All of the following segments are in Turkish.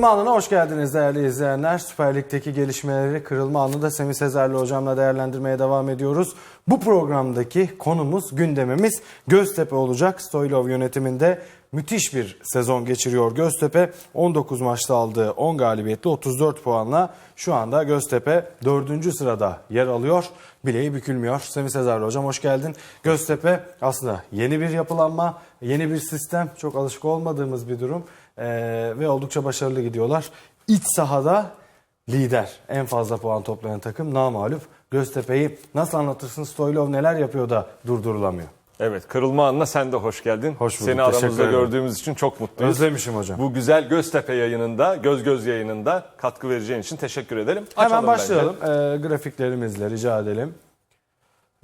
Kırılma anına hoş geldiniz değerli izleyenler. Süper Lig'deki gelişmeleri Kırılma anında Semih Sezerli hocamla değerlendirmeye devam ediyoruz. Bu programdaki konumuz, gündemimiz Göztepe olacak. Stoylov yönetiminde müthiş bir sezon geçiriyor Göztepe. 19 maçta aldığı 10 galibiyetli 34 puanla şu anda Göztepe 4. sırada yer alıyor. Bileği bükülmüyor. Semih Sezerli hocam hoş geldin. Göztepe aslında yeni bir yapılanma, yeni bir sistem. Çok alışık olmadığımız bir durum. Ee, ve oldukça başarılı gidiyorlar. İç sahada lider. En fazla puan toplayan takım namalup. Göztepe'yi nasıl anlatırsın? Stoylov neler yapıyor da durdurulamıyor? Evet, kırılma anına sen de hoş geldin. Hoş bulduk, Seni aramızda gördüğümüz için çok mutluyuz. Özlemişim hocam. Bu güzel Göztepe yayınında, Göz Göz yayınında katkı vereceğin için teşekkür ederim. Hemen Açalım başlayalım. Ee, grafiklerimizle rica edelim.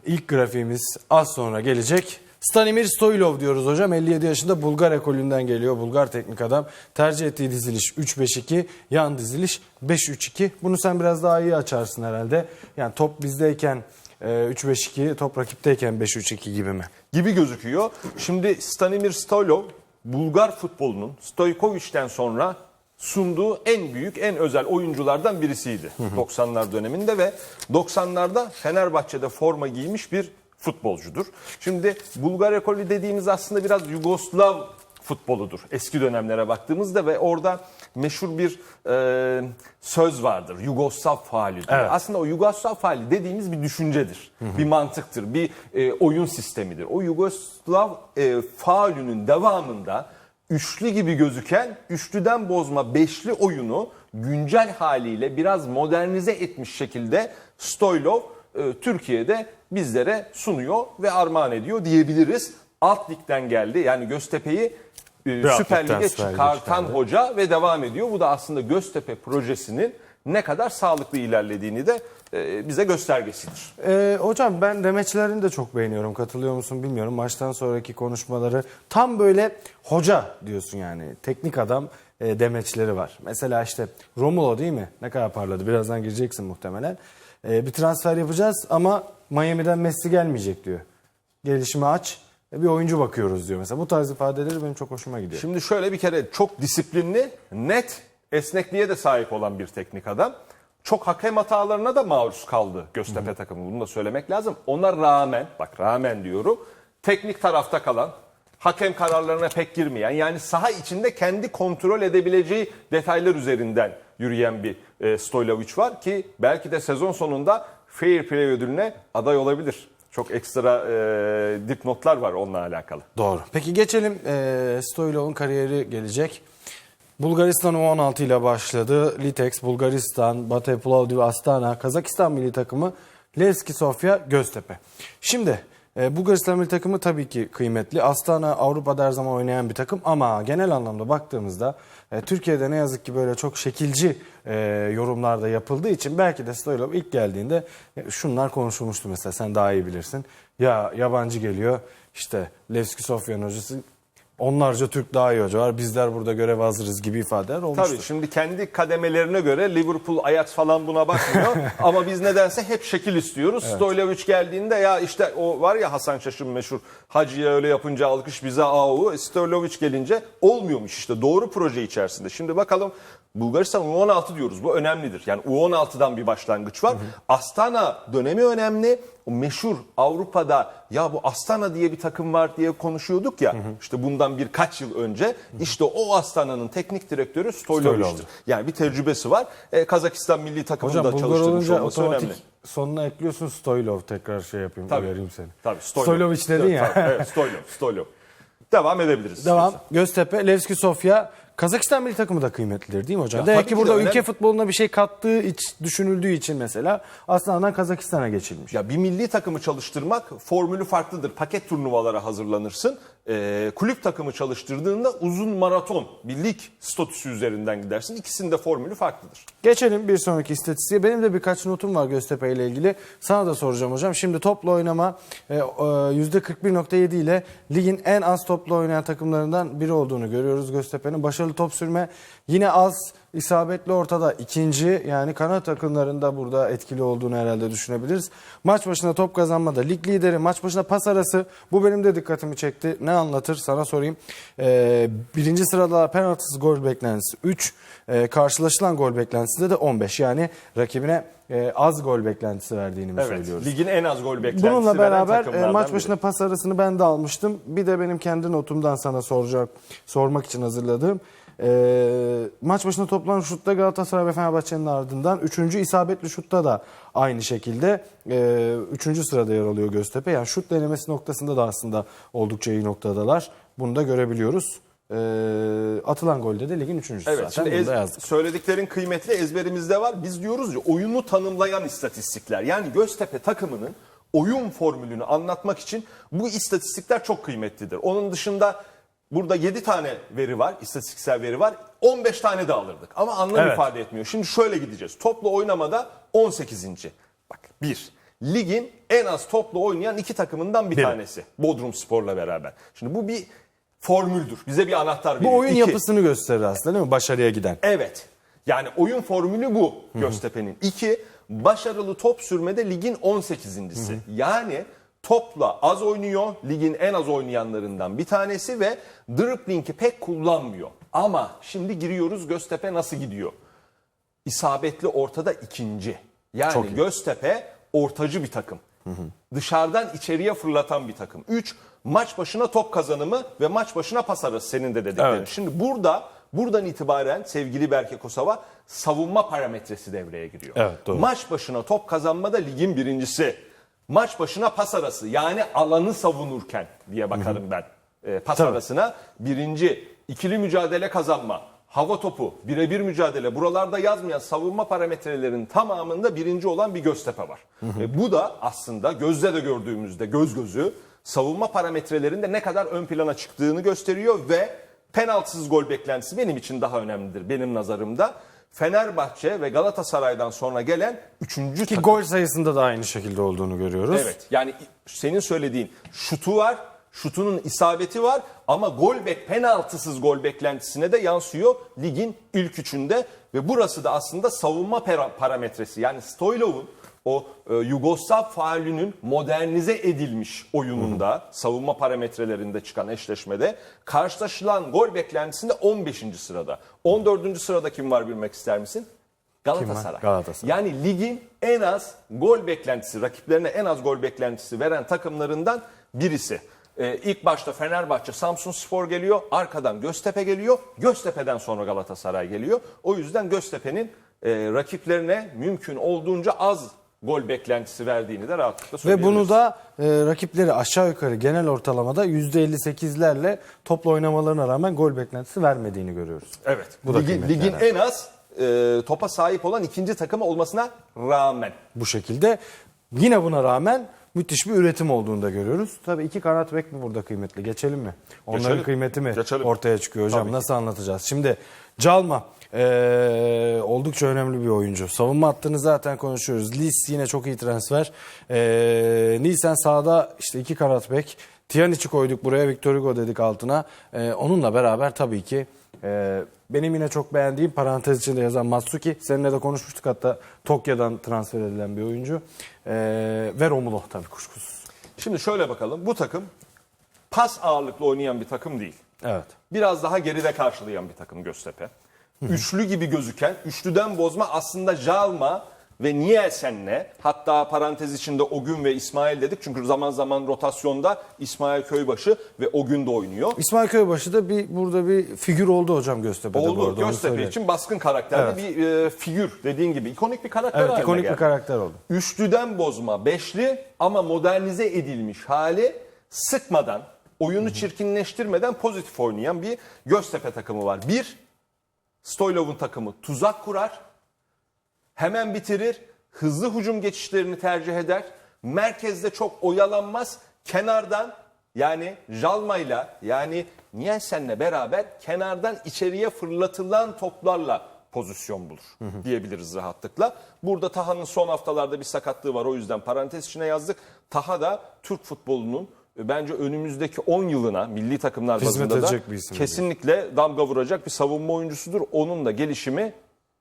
İlk grafiğimiz az sonra gelecek. Stanimir Stoylov diyoruz hocam. 57 yaşında Bulgar ekolünden geliyor. Bulgar teknik adam. Tercih ettiği diziliş 3-5-2. Yan diziliş 5-3-2. Bunu sen biraz daha iyi açarsın herhalde. Yani top bizdeyken e, 3-5-2, top rakipteyken 5-3-2 gibi mi? Gibi gözüküyor. Şimdi Stanimir Stoylov, Bulgar futbolunun Stojkovic'ten sonra sunduğu en büyük, en özel oyunculardan birisiydi. 90'lar döneminde ve 90'larda Fenerbahçe'de forma giymiş bir futbolcudur. Şimdi Bulgar ekolü dediğimiz aslında biraz Yugoslav futboludur. Eski dönemlere baktığımızda ve orada meşhur bir e, söz vardır. Yugoslav faali. Evet. Aslında o Yugoslav faali dediğimiz bir düşüncedir. Bir mantıktır. Bir e, oyun sistemidir. O Yugoslav e, faulünün devamında üçlü gibi gözüken üçlüden bozma beşli oyunu güncel haliyle biraz modernize etmiş şekilde Stoylov e, Türkiye'de bizlere sunuyor ve armağan ediyor diyebiliriz. Alt ligden geldi. Yani Göztepe'yi e, Süper Lig'e çıkartan hoca ve devam ediyor. Bu da aslında Göztepe projesinin ne kadar sağlıklı ilerlediğini de e, bize göstergesidir. Ee, hocam ben demeçlerini de çok beğeniyorum. Katılıyor musun bilmiyorum. Maçtan sonraki konuşmaları tam böyle hoca diyorsun yani. Teknik adam e, demeçleri var. Mesela işte Romulo değil mi? Ne kadar parladı. Birazdan gireceksin muhtemelen. E, bir transfer yapacağız ama Miami'den Messi gelmeyecek diyor. Gelişimi aç. e, Bir oyuncu bakıyoruz diyor mesela. Bu tarz ifadeleri benim çok hoşuma gidiyor. Şimdi şöyle bir kere çok disiplinli, net, esnekliğe de sahip olan bir teknik adam. Çok hakem hatalarına da maruz kaldı Göztepe takımı. Bunu da söylemek lazım. Ona rağmen, bak rağmen diyorum, teknik tarafta kalan, hakem kararlarına pek girmeyen, yani saha içinde kendi kontrol edebileceği detaylar üzerinden yürüyen bir e, Stojlovic var ki belki de sezon sonunda Fair Play ödülüne aday olabilir. Çok ekstra e, dipnotlar var onunla alakalı. Doğru. Peki geçelim. E, Stoylov'un kariyeri gelecek. Bulgaristan U16 ile başladı. Litex, Bulgaristan, Batay Plovdiv, Astana, Kazakistan milli takımı, Levski Sofya, Göztepe. Şimdi e, Bulgaristan takımı tabii ki kıymetli. Astana Avrupa'da her zaman oynayan bir takım ama genel anlamda baktığımızda e, Türkiye'de ne yazık ki böyle çok şekilci e, yorumlar da yapıldığı için belki de Stoylov ilk geldiğinde e, şunlar konuşulmuştu mesela sen daha iyi bilirsin. Ya yabancı geliyor işte Levski Sofya'nın hocası onlarca Türk daha iyi hoca var bizler burada görev hazırız gibi ifadeler olmuştu. Tabii şimdi kendi kademelerine göre Liverpool, Ajax falan buna bakmıyor. Ama biz nedense hep şekil istiyoruz. Stojlovic geldiğinde ya işte o var ya Hasan Şaş'ın meşhur Hacı'ya öyle yapınca alkış bize au. Stojlovic gelince olmuyormuş işte doğru proje içerisinde. Şimdi bakalım Bulgaristan U16 diyoruz. Bu önemlidir. Yani U16'dan bir başlangıç var. Astana dönemi önemli. O meşhur Avrupa'da ya bu Astana diye bir takım var diye konuşuyorduk ya. işte bundan birkaç yıl önce. işte o Astana'nın teknik direktörü Stojlovic'tir. Stoylov'dur. Yani bir tecrübesi var. Ee, Kazakistan milli takımında Hocam çalıştırmış olması önemli. sonuna ekliyorsun Stoylov tekrar şey yapayım Tabii. uyarayım seni. Tabii Stojlovic dedin ya. Tabii, evet, Stoylov, Stoylov. Devam edebiliriz. Devam. istiyorsan. Göztepe, Levski Sofya. Kazakistan milli takımı da kıymetlidir değil mi hocam? Ya Demek tabii ki ki burada de ülke önemli. futboluna bir şey kattığı iç düşünüldüğü için mesela Astana'dan Kazakistan'a geçilmiş. Ya bir milli takımı çalıştırmak formülü farklıdır. Paket turnuvalara hazırlanırsın. Ee, kulüp takımı çalıştırdığında uzun maraton, bir lig statüsü üzerinden gidersin. İkisinin de formülü farklıdır. Geçelim bir sonraki istatistiğe. Benim de birkaç notum var Göztepe ile ilgili. Sana da soracağım hocam. Şimdi toplu oynama e, e, %41.7 ile ligin en az toplu oynayan takımlarından biri olduğunu görüyoruz Göztepe'nin. Başarılı top sürme yine az isabetli ortada ikinci yani kanat akımlarında burada etkili olduğunu herhalde düşünebiliriz. Maç başına top kazanmada lig lideri maç başına pas arası bu benim de dikkatimi çekti. Ne anlatır sana sorayım. Ee, birinci sırada penaltısız gol beklentisi 3 Ee, karşılaşılan gol beklentisinde de 15 yani rakibine e, az gol beklentisi verdiğini mi Evet. söylüyoruz? Ligin en az gol beklentisi Bununla beraber e, maç biri. başına pas arasını ben de almıştım. Bir de benim kendi notumdan sana soracak, sormak için hazırladığım. E, maç başına toplam şutta Galatasaray ve Fenerbahçe'nin ardından 3. isabetli şutta da aynı şekilde 3. sırada yer alıyor Göztepe. Yani şut denemesi noktasında da aslında oldukça iyi noktadalar. Bunu da görebiliyoruz. E, atılan golde de ligin 3. Evet zaten. şimdi ez- söylediklerin kıymetli ezberimizde var. Biz diyoruz ya oyunu tanımlayan istatistikler. Yani Göztepe takımının oyun formülünü anlatmak için bu istatistikler çok kıymetlidir. Onun dışında burada 7 tane veri var, istatistiksel veri var. 15 tane de alırdık ama anlam Evet. ifade etmiyor. Şimdi şöyle gideceğiz. Toplu oynamada 18. Bak 1. Ligin en az toplu oynayan iki takımından bir Biri. tanesi. Bodrum Spor'la beraber. Şimdi bu bir formüldür. Bize bir anahtar veriyor. Bu oyun İki. yapısını gösterir aslında değil mi? Başarıya giden. Evet. Yani oyun formülü bu Göztepe'nin. İki, başarılı top sürmede ligin 18.si. Yani topla az oynuyor, ligin en az oynayanlarından bir tanesi ve dribbling'i pek kullanmıyor. Ama şimdi giriyoruz Göztepe nasıl gidiyor? İsabetli ortada ikinci. Yani Çok iyi. Göztepe ortacı bir takım. Dışarıdan içeriye fırlatan bir takım. 3. Maç başına top kazanımı ve maç başına pas arası senin de dediklerin. Evet. Şimdi burada buradan itibaren sevgili Berke Kosova savunma parametresi devreye giriyor. Evet, doğru. Maç başına top kazanmada ligin birincisi. Maç başına pas arası yani alanı savunurken diye bakarım ben e, pas Tabii. arasına. Birinci ikili mücadele kazanma. Hava topu, birebir mücadele buralarda yazmayan savunma parametrelerinin tamamında birinci olan bir Göztepe var. E, bu da aslında gözle de gördüğümüzde göz gözü savunma parametrelerinde ne kadar ön plana çıktığını gösteriyor ve penaltısız gol beklentisi benim için daha önemlidir benim nazarımda. Fenerbahçe ve Galatasaray'dan sonra gelen üçüncü Ki takım. gol sayısında da aynı şekilde olduğunu görüyoruz. Evet yani senin söylediğin şutu var, şutunun isabeti var ama gol bek penaltısız gol beklentisine de yansıyor ligin ilk üçünde ve burası da aslında savunma parametresi. Yani Stoylov'un o e, Yugoslav faulünün modernize edilmiş oyununda savunma parametrelerinde çıkan eşleşmede karşılaşılan gol beklentisinde 15. sırada. 14. sırada kim var bilmek ister misin? Galatasaray. Galatasaray. Yani ligin en az gol beklentisi, rakiplerine en az gol beklentisi veren takımlarından birisi. Ee, ilk başta Fenerbahçe, Samsun Spor geliyor. Arkadan Göztepe geliyor. Göztepe'den sonra Galatasaray geliyor. O yüzden Göztepe'nin e, rakiplerine mümkün olduğunca az gol beklentisi verdiğini de rahatlıkla Ve söyleyebiliriz. bunu da e, rakipleri aşağı yukarı genel ortalamada %58'lerle topla oynamalarına rağmen gol beklentisi vermediğini görüyoruz. Evet. Bu da ligin, kıymetli ligin en az e, topa sahip olan ikinci takımı olmasına rağmen. Bu şekilde yine buna rağmen müthiş bir üretim olduğunu da görüyoruz. Tabii iki kanat bek mi burada kıymetli? Geçelim mi? Onların Geçelim. kıymeti mi Geçelim. ortaya çıkıyor hocam? Tabii ki. Nasıl anlatacağız? Şimdi Calma e, oldukça önemli bir oyuncu. Savunma hattını zaten konuşuyoruz. Lis yine çok iyi transfer. E, Nielsen sağda işte iki kanat bek. Tiyanic'i koyduk buraya. Victor Hugo dedik altına. E, onunla beraber tabii ki e, benim yine çok beğendiğim parantez içinde yazan Matsuki. Seninle de konuşmuştuk hatta Tokyo'dan transfer edilen bir oyuncu. E, ve Romulo tabii kuşkusuz. Şimdi şöyle bakalım. Bu takım pas ağırlıklı oynayan bir takım değil. Evet. Biraz daha geride karşılayan bir takım Göztepe. Üçlü gibi gözüken, üçlüden bozma aslında Jalma ve Nielsen'le hatta parantez içinde Ogün ve İsmail dedik. Çünkü zaman zaman rotasyonda İsmail Köybaşı ve Ogün de oynuyor. İsmail Köybaşı da bir burada bir figür oldu hocam Göztepe'de bu Oldu arada. onu Göztepe söyleyeyim. için baskın karakterli bir e, figür dediğin gibi ikonik bir karakter Evet haline ikonik geldi. bir karakter oldu. Üçlüden bozma beşli ama modernize edilmiş hali sıkmadan, oyunu çirkinleştirmeden pozitif oynayan bir Göztepe takımı var. Bir, Stoylov'un takımı tuzak kurar, hemen bitirir, hızlı hücum geçişlerini tercih eder, merkezde çok oyalanmaz, kenardan yani Jalma'yla yani Nielsen'le beraber kenardan içeriye fırlatılan toplarla pozisyon bulur diyebiliriz rahatlıkla. Burada Taha'nın son haftalarda bir sakatlığı var o yüzden parantez içine yazdık. Taha da Türk futbolunun e, bence önümüzdeki 10 yılına milli takımlar Hizmet bazında da kesinlikle damga vuracak bir savunma oyuncusudur. Onun da gelişimi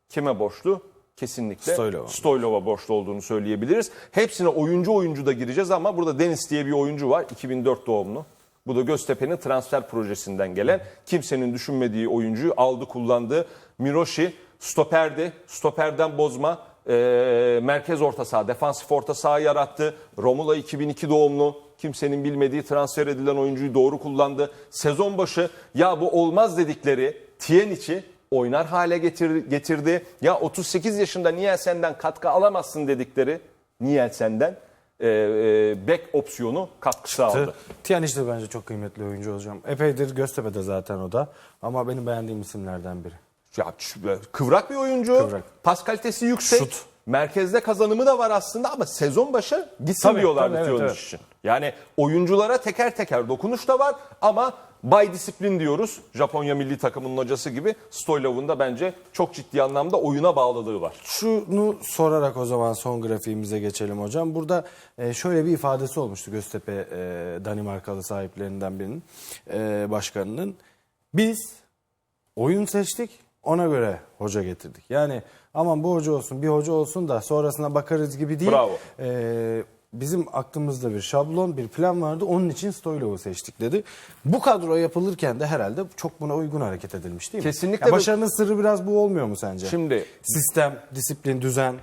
kime borçlu? Kesinlikle Stoylova. Stoylova borçlu olduğunu söyleyebiliriz. Hepsine oyuncu oyuncu da gireceğiz ama burada Deniz diye bir oyuncu var. 2004 doğumlu. Bu da Göztepe'nin transfer projesinden gelen kimsenin düşünmediği oyuncuyu aldı kullandı. Miroshi stoperdi. Stoperden bozma e, merkez orta saha, defansif orta saha yarattı. Romula 2002 doğumlu. Kimsenin bilmediği transfer edilen oyuncuyu doğru kullandı. Sezon başı ya bu olmaz dedikleri Tienic'i oynar hale getir, getirdi. Ya 38 yaşında Nielsen'den katkı alamazsın dedikleri Nielsen'den e, e, bek opsiyonu katkısı aldı. Tiyaniç de bence çok kıymetli oyuncu hocam. Epeydir Göztepe'de zaten o da. Ama benim beğendiğim isimlerden biri. Ya ç- kıvrak bir oyuncu. Kıvrak. Pas kalitesi yüksek. Şut. Merkezde kazanımı da var aslında ama sezon başı gitsin Tabii, diyorlar tabii, evet, evet. için. Yani oyunculara teker teker dokunuş da var ama by disiplin diyoruz. Japonya milli takımının hocası gibi Stoylov'un da bence çok ciddi anlamda oyuna bağlılığı var. Şunu sorarak o zaman son grafiğimize geçelim hocam. Burada e, şöyle bir ifadesi olmuştu Göztepe e, Danimarkalı sahiplerinden birinin, e, başkanının. Biz oyun seçtik, ona göre hoca getirdik. Yani aman bu hoca olsun, bir hoca olsun da sonrasına bakarız gibi değil. Bravo. E, bizim aklımızda bir şablon, bir plan vardı. Onun için Stoylov'u seçtik dedi. Bu kadro yapılırken de herhalde çok buna uygun hareket edilmiş değil mi? Kesinlikle Ya başarının sırrı biraz bu olmuyor mu sence? Şimdi Sistem, disiplin, düzen.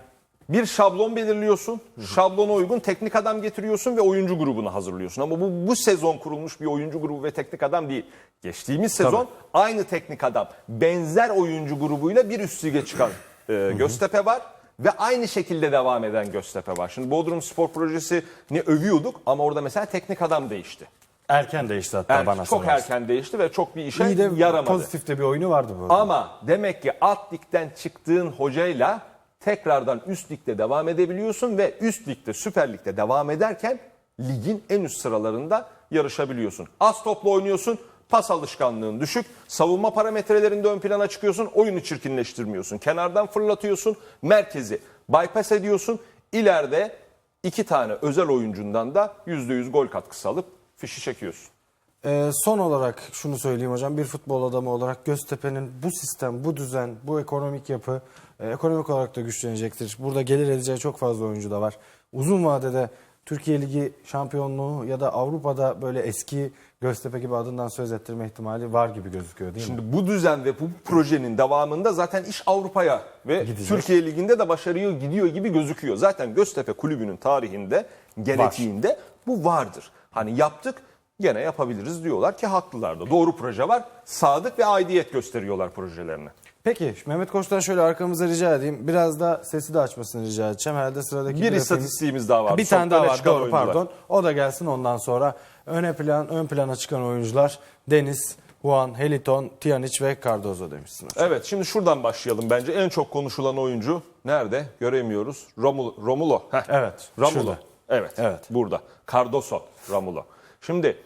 bir şablon belirliyorsun. Şablona uygun teknik adam getiriyorsun ve oyuncu grubunu hazırlıyorsun. Ama bu bu sezon kurulmuş bir oyuncu grubu ve teknik adam değil. Geçtiğimiz sezon aynı teknik adam benzer oyuncu grubuyla bir üst lige çıkan e, Göztepe var ve aynı şekilde devam eden Göztepe var. Şimdi Bodrum Spor Projesi'ni övüyorduk ama orada mesela teknik adam değişti. Erken değişti hatta Yani bana çok sorarsan. erken değişti ve çok bir işe İyi de yaramadı. pozitif de bir oyunu vardı bu. arada. Ama demek ki alt ligden çıktığın hocayla tekrardan üst ligde devam edebiliyorsun ve üst ligde Süper Lig'de devam ederken ligin en üst sıralarında yarışabiliyorsun. Az topla oynuyorsun, pas alışkanlığın düşük, savunma parametrelerinde ön plana çıkıyorsun, oyunu çirkinleştirmiyorsun. Kenardan fırlatıyorsun, merkezi bypass ediyorsun. İleride iki tane özel oyuncundan da %100 gol katkısı alıp fişi çekiyorsun. Ee, son olarak şunu söyleyeyim hocam. Bir futbol adamı olarak Göztepe'nin bu sistem, bu düzen, bu ekonomik yapı e, ekonomik olarak da güçlenecektir. Burada gelir edeceği çok fazla oyuncu da var. Uzun vadede Türkiye Ligi şampiyonluğu ya da Avrupa'da böyle eski Göztepe gibi adından söz ettirme ihtimali var gibi gözüküyor değil mi? Şimdi bu düzen ve bu projenin devamında zaten iş Avrupa'ya ve Gidecek. Türkiye Ligi'nde de başarıya gidiyor gibi gözüküyor. Zaten Göztepe Kulübü'nün tarihinde, genetiğinde bu vardır. Hani yaptık gene yapabiliriz diyorlar ki haklılar da. Doğru proje var. Sadık ve aidiyet gösteriyorlar projelerine. Peki Mehmet Koç'tan şöyle arkamıza rica edeyim. Biraz da sesi de açmasını rica edeceğim. Herhalde sıradaki Bir grafiğimiz- istatistiğimiz daha var. Bir tane daha var doğru oyuncular. pardon. O da gelsin ondan sonra. Öne plan, ön plana çıkan oyuncular Deniz, Juan, Heliton, Tiyanic ve Cardozo demişsin. hocam. Evet şimdi şuradan başlayalım bence. En çok konuşulan oyuncu nerede? Göremiyoruz. Romulo. Romulo. Heh. Evet, Romulo. şurada. Evet. Evet. Burada. Cardoso Romulo. Şimdi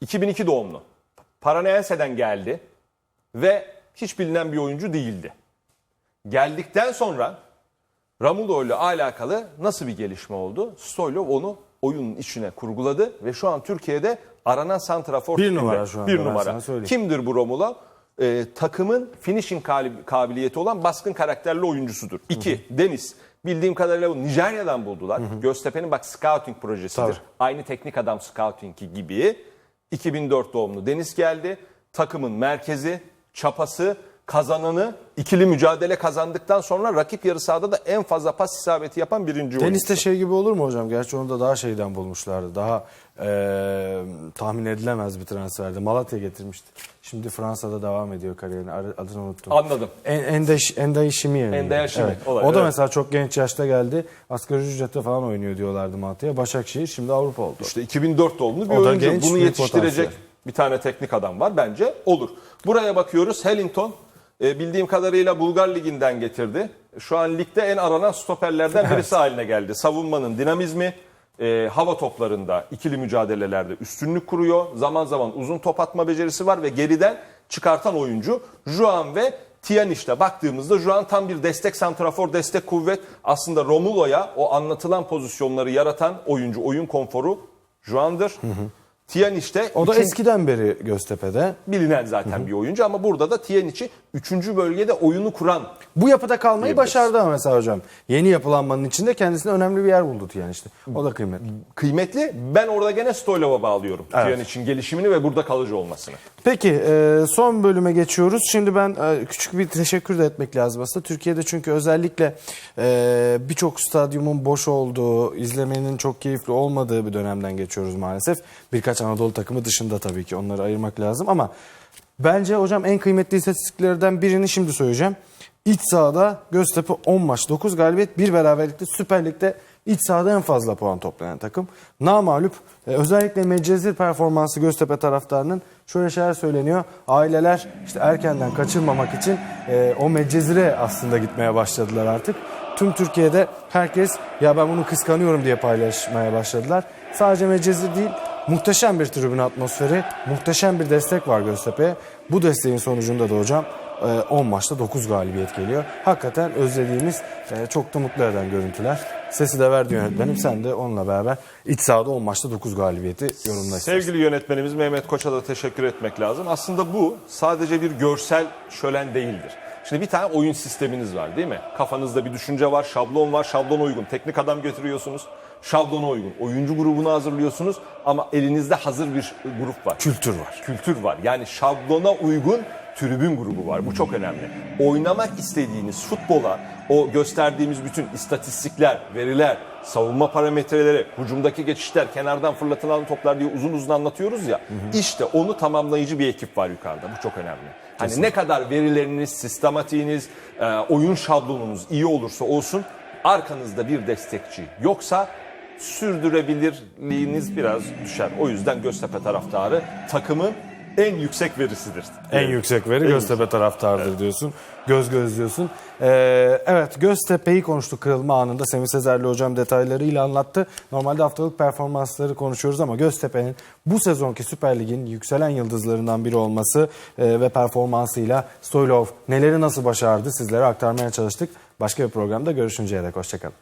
2002 doğumlu. Paranaense'den geldi ve hiç bilinen bir oyuncu değildi. Geldikten sonra Romulo ile alakalı nasıl bir gelişme oldu? Stoylov onu oyunun içine kurguladı ve şu an Türkiye'de aranan santrafor Bir numara şu anda, Bir numara. Kimdir bu Romulo? Ee, takımın finishing kabiliyeti olan baskın karakterli oyuncusudur. İki, Deniz. Bildiğim kadarıyla bu Nijerya'dan buldular. Göztepe'nin bak scouting projesidir. Tabii. Aynı teknik adam scouting'i gibi. 2004 doğumlu Deniz geldi. Takımın merkezi, çapası, kazananı, ikili mücadele kazandıktan sonra rakip yarı sahada da en fazla pas isabeti yapan birinci oyuncu. Deniz de şey gibi olur mu hocam? Gerçi onu da daha şeyden bulmuşlardı. Daha eee, tahmin edilemez bir transferdi. Malatya getirmişti. Şimdi Fransa'da devam ediyor kariyerine. Ar- Adını unuttum. Anladım. En, Endeş, Endaişimi Endaişimi, Evet. olabilir, O da evet. mesela çok genç yaşta geldi. Asgari ücrete falan oynuyor diyorlardı Malatya'ya. Başakşehir şimdi Avrupa oldu. İşte 2004 doğumlu bir O oyuncu. genç, Bunu yetiştirecek potansiyel. Bir tane teknik adam var. Bence olur. Buraya bakıyoruz. Hellington e, bildiğim kadarıyla Bulgar Ligi'nden getirdi. Şu an ligde en aranan stoperlerden birisi haline geldi. Savunmanın dinamizmi, e, hava toplarında ikili mücadelelerde üstünlük kuruyor. Zaman zaman uzun top atma becerisi var ve geriden çıkartan oyuncu. Juan ve Tiyaniş'te baktığımızda Juan tam bir destek santrafor, destek kuvvet. Aslında Romulo'ya o anlatılan pozisyonları yaratan oyuncu, oyun konforu Juan'dır. Tiyanic'te O da üçün- eskiden beri Göztepe'de. bilinen zaten bir oyuncu ama burada da Tiyanic'i 3. bölgede oyunu kuran Bu yapıda kalmayı Diyebiliriz. başardı ama mesela hocam. Yeni yapılanmanın içinde kendisine önemli bir yer buldu yani işte. O da kıymetli. kıymetli. Ben orada gene Stoylov'a bağlıyorum. Evet. Tiyanic'in gelişimini ve burada kalıcı olmasını. Peki e, son bölüme geçiyoruz. Şimdi ben e, küçük bir teşekkür de etmek lazım aslında. Türkiye'de çünkü özellikle e, birçok stadyumun boş olduğu, izlemenin çok keyifli olmadığı bir dönemden geçiyoruz maalesef. Birkaç Anadolu takımı dışında tabii ki onları ayırmak lazım ama bence hocam en kıymetli istatistiklerden birini şimdi söyleyeceğim. İç sahada Göztepe 10 maç 9 galibiyet 1 beraberlikte Süper Lig'de iç sahada en fazla puan toplayan takım. Namalup e, özellikle Medcezir performansı Göztepe taraftarının şöyle şeyler söyleniyor. Aileler işte erkenden kaçırmamak için e, o Medcezir'e aslında gitmeye başladılar artık. Tüm Türkiye'de herkes ya ben bunu kıskanıyorum diye paylaşmaya başladılar. Sadece Medcezir değil muhteşem bir tribün atmosferi, muhteşem bir destek var Göztepe'ye. Bu desteğin sonucunda da hocam e, 10 maçta 9 galibiyet geliyor. Hakikaten özlediğimiz, e, çok da mutlu eden görüntüler. Sesi de verdi yönetmenim. Sen de onunla beraber iç sahada 10 maçta 9 galibiyeti yorumla. Sevgili yönetmenimiz Mehmet Koç'a da teşekkür etmek lazım. Aslında bu sadece bir görsel şölen değildir. Şimdi bir tane oyun sisteminiz var değil mi? Kafanızda bir düşünce var, şablon var, şablona uygun. Teknik adam getiriyorsunuz, şablona uygun. Oyuncu grubunu hazırlıyorsunuz ama elinizde hazır bir grup var. Kültür var. Kültür var. Yani şablona uygun tribün grubu var. Bu çok önemli. Oynamak istediğiniz futbola o gösterdiğimiz bütün istatistikler, veriler, savunma parametreleri, hücumdaki geçişler, kenardan fırlatılan toplar diye uzun uzun anlatıyoruz ya. İşte onu tamamlayıcı bir ekip var yukarıda. Bu çok önemli. Hani ne kadar verileriniz, sistematiğiniz, e, oyun şablonunuz iyi olursa olsun arkanızda bir destekçi yoksa sürdürebilirliğiniz biraz düşer. O yüzden Göztepe taraftarı takımın en yüksek verisidir. En yüksek veri Göztepe taraftarıdır diyorsun. Göz göz diyorsun. Ee, evet Göztepe'yi konuştuk kırılma anında. Semih Sezerli hocam detaylarıyla anlattı. Normalde haftalık performansları konuşuyoruz ama Göztepe'nin bu sezonki Süper Lig'in yükselen yıldızlarından biri olması e, ve performansıyla Stoylov neleri nasıl başardı sizlere aktarmaya çalıştık. Başka bir programda görüşünceye dek hoşçakalın.